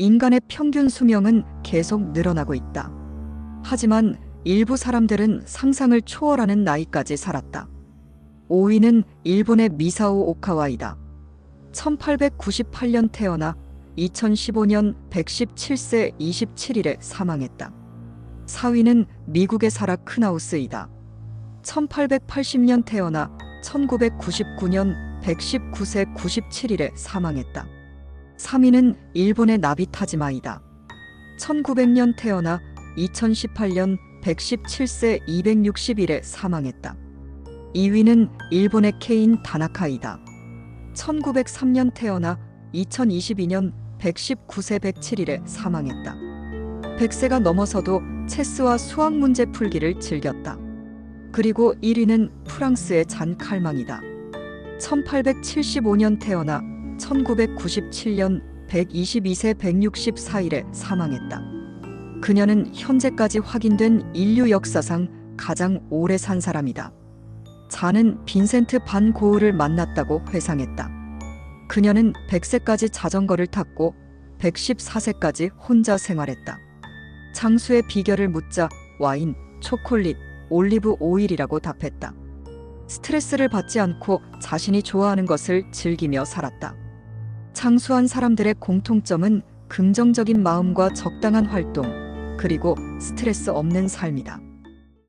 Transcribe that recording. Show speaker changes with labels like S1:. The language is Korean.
S1: 인간의 평균 수명은 계속 늘어나고 있다. 하지만 일부 사람들은 상상을 초월하는 나이까지 살았다. 5위는 일본의 미사오 오카와이다. 1898년 태어나 2015년 117세 27일에 사망했다. 4위는 미국의 사라 크나우스이다. 1880년 태어나 1999년 119세 97일에 사망했다. 3위는 일본의 나비타지마이다. 1900년 태어나 2018년 117세 261에 사망했다. 2위는 일본의 케인 다나카이다. 1903년 태어나 2022년 119세 107일에 사망했다. 100세가 넘어서도 체스와 수학 문제 풀기를 즐겼다. 그리고 1위는 프랑스의 잔 칼망이다. 1875년 태어나 1997년 122세 164일에 사망했다. 그녀는 현재까지 확인된 인류 역사상 가장 오래 산 사람이다. 자는 빈센트 반 고흐를 만났다고 회상했다. 그녀는 100세까지 자전거를 탔고 114세까지 혼자 생활했다. 장수의 비결을 묻자 와인, 초콜릿, 올리브 오일이라고 답했다. 스트레스를 받지 않고 자신이 좋아하는 것을 즐기며 살았다. 장수한 사람들의 공통점은 긍정적인 마음과 적당한 활동, 그리고 스트레스 없는 삶이다.